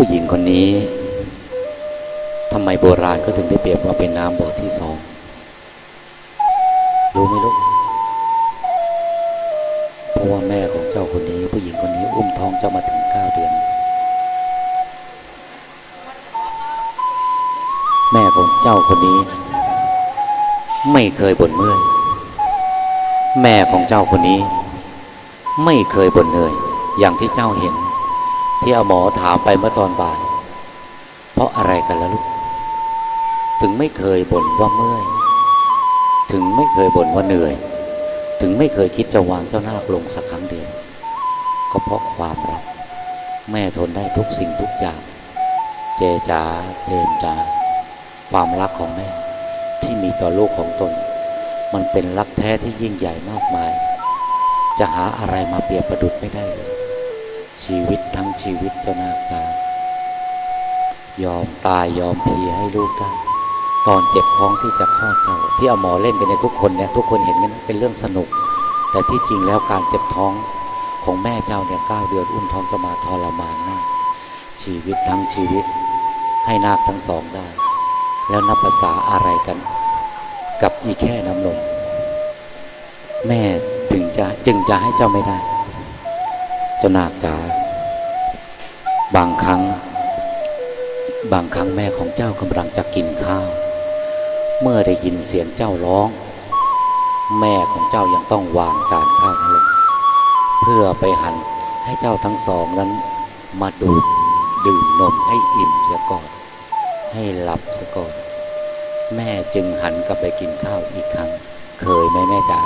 ผู้หญิงคนนี้ทำไมโบราณก็ถึงได้เปรียบว่าเป็นน้ำบ่อที่สอง รู้ไหมลูกเพราะว่าแม่ของเจ้าคนนี้ ผู้หญิงคนนี้อุ้มท้องเจ้ามาถึงเก้าเดือน แม่ของเจ้าคนนี้ ไม่เคยบ่นเมื่อยแม่ของเจ้าคนนี้ ไม่เคยบ่นเหนื่อยอย่างที่เจ้าเห็น ที่เอาหมอถามไปเมื่อตอนบ่าย เพราะอะไรกันล่ะลูก ถึงไม่เคยบ่นว่าเมื่อย ถึงไม่เคยบ่นว่าเหนื่อย ถึงไม่เคยคิดจะวางเจ้านาคลงสักครั้งเดียว ก็เพราะความรัก แม่ทนได้ทุกสิ่งทุกอย่าง เจจ๋าเจมจ๋าความรักของแม่ที่มีต่อลูกของตน มันเป็นรักแท้ที่ยิ่งใหญ่มากมาย จะหาอะไรมาเปรียบประดุดไม่ได้เลย ชีวิตทั้งชีวิตเจ้านาคายอมตายยอมเพียให้ลูกได้ ตอนเจ็บท้องที่จะคลอดเจ้าที่เอาหมอเล่นกันในทุกคนเนี่ยทุกคนเห็นกันนะเป็นเรื่องสนุก แต่ที่จริงแล้วการเจ็บท้องของแม่เจ้าเนี่ยเก้าเดือนอุ้มท้องจะมาทรมานมาก ชีวิตทั้งชีวิตให้นาคทั้งสองได้ แล้วนับภาษาอะไรกัน กับอีแค่น้ำนมแม่ถึงจะจึงจะให้เจ้าไม่ได้ เจ้านาคจ๋าบางครั้ง บางครั้งแม่ของเจ้ากำลังจะกินข้าว เมื่อได้ยินเสียงเจ้าร้อง แม่ของเจ้ายังต้องวางจานข้าวนั้นลงเพื่อไปหันให้เจ้าทั้งสองนั้น มาดูดดื่มนมให้อิ่มเสียก่อน ให้หลับเสียก่อน แม่จึงหันกลับไปกินข้าวอีกครั้ง เคยไหมแม่จ๋า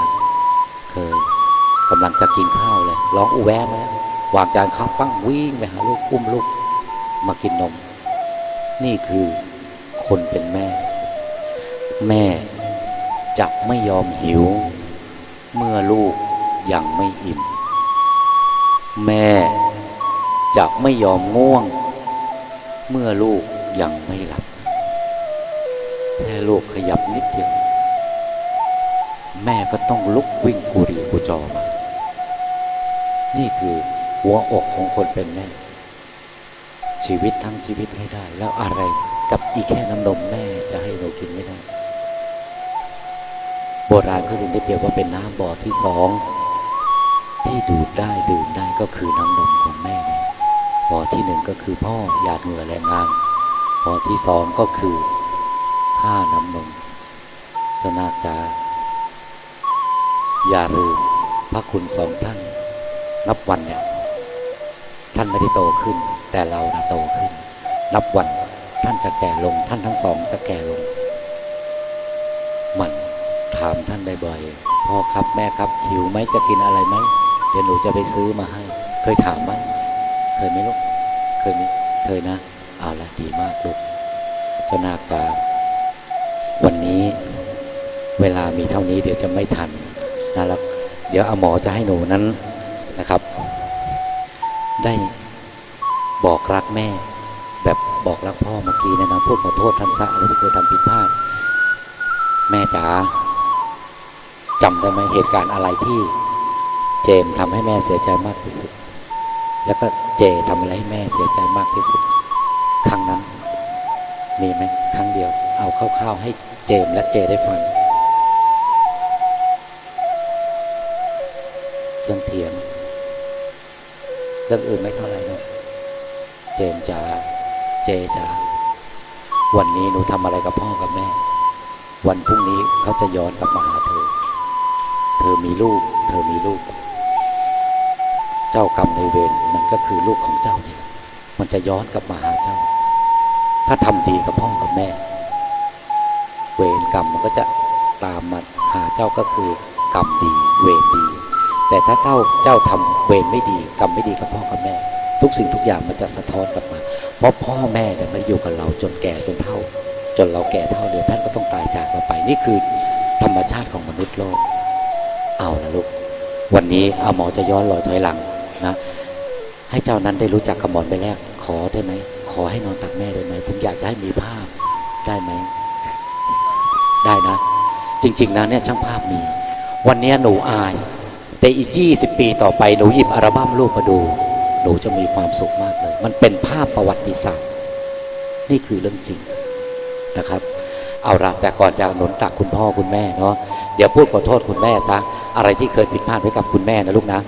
กำลังจะกินข้าวเลยร้องอูแวะแล้ววางจานข้าวปั้งวิ่งไปหาลูกอุ้มลูกมากินนม นี่คือคนเป็นแม่ แม่จะไม่ยอมหิว เมื่อลูกยังไม่อิ่ม แม่จะไม่ยอมง่วง เมื่อลูกยังไม่หลับแค่ลูกขยับนิดเดียว แม่ก็ต้องลุกวิ่งกุรีกุจอมา นี่คือหัวอกของคนเป็นแม่ ชีวิตทั้งชีวิตให้ได้ แล้วอะไรกับอีแค่น้ำนมแม่จะให้เรากินไม่ได้ โบราณเขาถึงได้เปรียบว่าเป็นน้ำบ่อที่สองที่ดูดได้ดื่มได้ก็คือน้ำนมของแม่เนี่ยบ่อที่หนึ่งก็คือพ่อหยาดเหงื่อแรงงานบ่อที่สองก็คือค่าน้ำนมเจ้านาคจาอย่าลืมพระคุณสองท่าน นับวันเนี่ยท่านไม่ได้โตขึ้น แต่เรานะโตขึ้น นับวันท่านจะแก่ลง ท่านทั้งสองจะแก่ลง มันถามท่านบ่อยๆพ่อครับแม่ครับ หิวไหมจะกินอะไรไหมเดี๋ยวหนูจะไปซื้อมาให้ เคยถามไหมเคยไหมลูกเคยไหมเคยนะเอาละดีมากลูกเจ้านาคจาวันนี้เวลามีเท่านี้เดี๋ยวจะไม่ทันนะแล้วเดี๋ยวเอาหมอจะให้หนูนั้น นะครับ ได้บอกรักแม่ แบบบอกรักพ่อเมื่อกี้นะนะพูดขอโทษท่านซะอะไรที่เคยทำผิดพลาด แม่จ๋าจำได้ไหมเหตุการณ์อะไรที่เจมทำให้แม่เสียใจมากที่สุด แล้วก็เจทำอะไรให้แม่เสียใจมากที่สุด ครั้งนั้น มีไหมครั้งเดียว เอาคร่าวๆให้เจมและเจได้ฟัง เรื่องอื่นไม่เท่าไหร่นะเจมส์จ๋าเจจ๋าวันนี้หนูทำอะไรกับพ่อกับแม่ วันพรุ่งนี้เขาจะย้อนกลับมาหาเธอ เธอมีลูก เธอมีลูก เจ้ากรรมในเวรมันก็คือลูกของเจ้าเนี่ย มันจะย้อนกลับมาหาเจ้า ถ้าทำดีกับพ่อกับแม่ เวรกรรมมันก็จะตามมาหาเจ้าก็คือกรรมดีเวรดี แต่ถ้าเจ้าเจ้าทำเวรไม่ดีกรรมไม่ดีกับพ่อกับแม่ ทุกสิ่งทุกอย่างมันจะสะท้อนกลับมา เพราะพ่อแม่เนี่ยมันอยู่กับเราจนแก่จนเฒ่า จนเราแก่เท่าเดียวท่านก็ต้องตายจากเราไป นี่คือธรรมชาติของมนุษย์โลก เอาละลูก วันนี้เอาหมอจะย้อนรอยถอยหลังนะให้เจ้านั้นได้รู้จักกับหมอนไปแรก ขอได้ไหมขอให้นอนตักแม่ได้ไหมผมอยากจะให้มีภาพได้ไหมได้นะ จริง ๆนะเนี่ยช่างภาพมี วันนี้หนูอาย แต่อีก 20 ปีต่อไปหนูหยิบอัลบั้มลูกมาดู หนูจะมีความสุขมากเลย มันเป็นภาพประวัติศาสตร์ นี่คือเรื่องจริงนะครับ เอาละแต่ก่อนจะหนุนตักคุณพ่อคุณแม่เนาะเดี๋ยวพูดขอโทษคุณแม่ซะอะไรที่เคยผิดพลาดไว้กับคุณแม่นะลูกนะ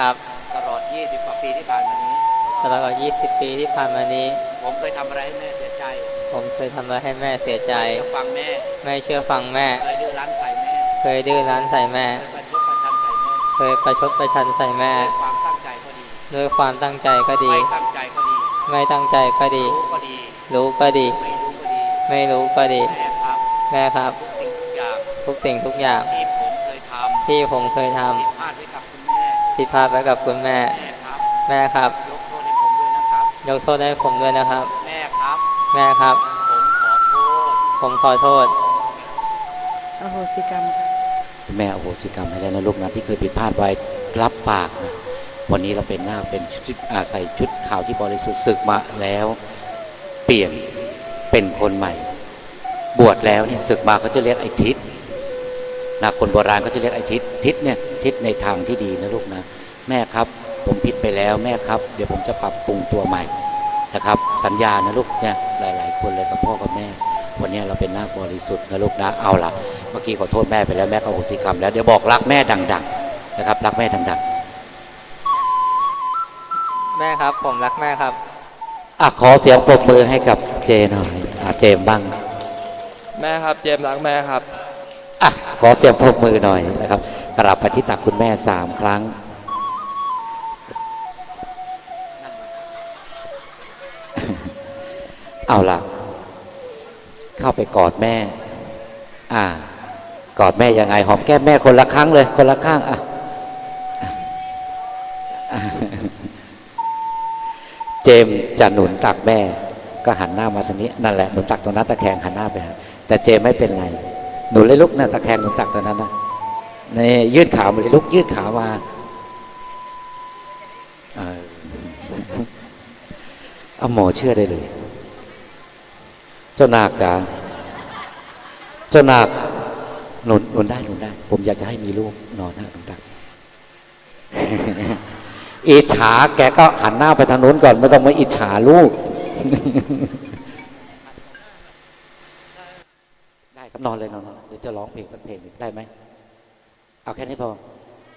ครับ ตลอด 20กว่าปีที่ผ่านมานี้ ตลอด 20 ปีที่ผ่านมานี้ ผมเคยทำอะไรให้แม่เสียใจ ผมเคยทำอะไรให้แม่เสียใจจะฟังแม่ ไม่เชื่อฟังแม่ เคยดื้อรั้นใส่แม่ เคยดื้อรั้นใส่แม่ เคยประชดประชันใส่แม่ เคยประชดประชันใส่แม่ ความตั้งใจก็ดีด้วยความตั้งใจก็ดี ไม่ตั้งใจก็ดี ไม่ตั้งใจก็ดี รู้ก็ดี รู้ก็ดี ไม่รู้ก็ดีไม่รู้ก็ดีแม่ครับแม่ครับทุกสิ่งทุกอย่างทุกสิ่งทุกอย่าง ที่ผมเคยทำที่ผมเคยทผิด พลาดไว้กับคุณแม่ำผิดพลาดไว้กับคุณแม่ แม่ครับแม่ครับยกโทษให้ผมด้วยนะครับ ยกโทษให้ผมด้วยนะครับ แม่ครับ แม่ครับผมขอโทษผมขอโทษ อโหสิกรรมค่ะคุณแม่อโหสิกรรมให้แล้วนะลูกนะที่เคยผิดพลาดไว้รับปากนะวันนี้เราเป็นหน้าคเป็นชุดอาใส่ชุดขาวที่บริสุทธิ์ศึกมาแล้ว เปลี่ยนเป็นคนใหม่ บวชแล้วเนี่ยศึกมาเขาจะเรียกไอ้ทิศ นะคนโบราณเขาจะเรียกไอ้ทิศทิศเนี่ยทิศในทางที่ดีนะลูกนะแม่ครับ ผมผิดไปแล้วแม่ครับ เดี๋ยวผมจะปรับปรุงตัวใหม่นะครับ สัญญานะลูกเนี่ยหลาย ๆ คนเลยกับพ่อกับแม่ วันนี้เราเป็นหน้าคบริสุทธิ์นะลูกนะเอาล่ะเมื่อกี้ขอโทษแม่ไปแล้วแม่ก็อโหสิกรรมแล้วเดี๋ยวบอกรักแม่ดัง ๆ นะครับ รักแม่ดังแม่ครับผมรักแม่ครับๆอะขอเสียงปรบมือให้กับเจหน่อยอะเจมส์บ้าง แม่ครับเจมส์รักแม่ครับอะ ขอเสียงปรบมือหน่อยนะครับกราบไปที่ตักคุณแม่สามครั้ง เอาล่ะ เข้าไปกอดแม่ อ่า กอดแม่ยังไง หอมแก้มแม่คนละครั้งเลย คนละข้างอะเจมจะหนุนตักแม่ ก็หันหน้ามาทางนี้ นั่นแหละหนุนตักตรงนั้นตะแคงหันหน้าไปแต่เจมไม่เป็นไร หนุนเลยลุกนะตะแคงหนุนตักตรงนั้นนะนี่ยืดขามาเลยลุกยืดขามาเออเอาหมอเชื่อได้เลย เจ้านาคจ๋าเจ้านาคหนุนหนุนได้หนุนได้ ผมอยากจะให้มีลูกนอนหน้าหนุนตักอิจฉาแกก็หันหน้าไปทางโน้นก่อนไม่ต้องมาอิจฉาลูก ได้ครับ นอนเลยนอนเดี๋ยวจะร้องเพลงสักเพลงหนึ่งได้ไหมเอาแค่นี้พอ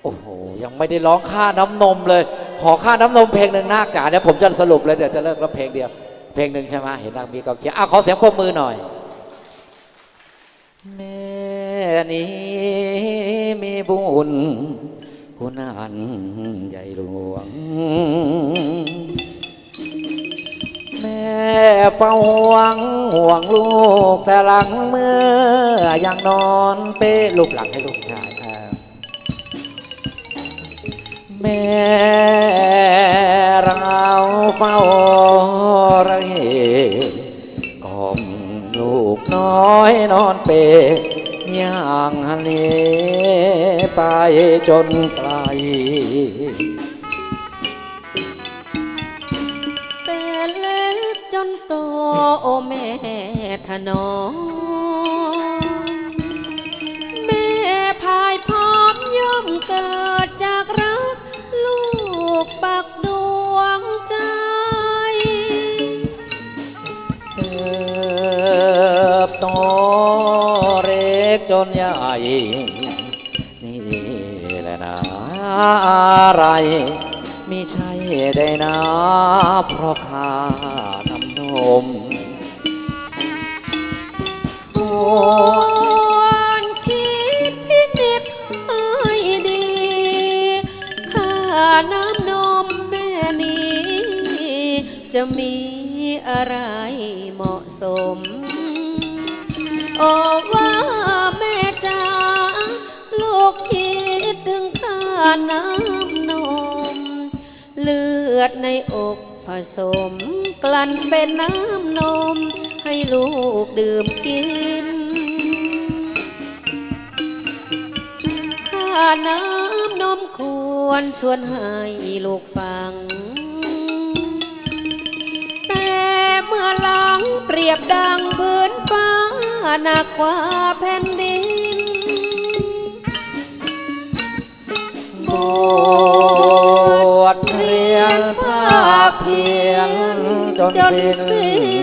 โอ้โห ยังไม่ได้ร้องค่าน้ำนมเลย ขอค่าน้ำนมเพลงหนึ่งนาคจ๋าเดี๋ยวผมจะสรุปเลยเดี๋ยวจะเลิกแล้วเพลงเดียว เพลงหนึ่งใช่ไหมเห็นนางมีกองเชียร์อะขอเสียงปรบมือหน่อยแม่นี้มีบุญคุณอันใหญ่หลวง เฝ้าห่วงห่วงลูกแต่หลังเมื่อยังนอนเป้ลูกหลังให้ลูกชายอ่าแม่เราเฝ้าระเหกล่อมลูกน้อยนอนเปย่างฮันเลไปจนไกล ตโอแม่ถนอมแม่พายพร้อมย่อมเกิดจากรัก ลูกปักดวงใจ เติบโตเล็กจนใหญ่ นี่แหละนะอะไรมิใช่ได้นะเพราะข้า มควรคิดพินิจให้ดีค่าน้ำนมแม่นี้ จะมีอะไรเหมาะสม โอ้ว่าแม่จ๋าลูกคิดถึงค่าน้ำนม เลือดในอก ผสมกลั่นเป็นน้ำนม ให้ลูกดื่มกินค่าน้ำนมขวนชวนให้ลูกฟัง แต่เมื่อหลังเปรียบดังพื้นฟ้าหนักกว่าแผ่นดินโบ ยงจนสิ้น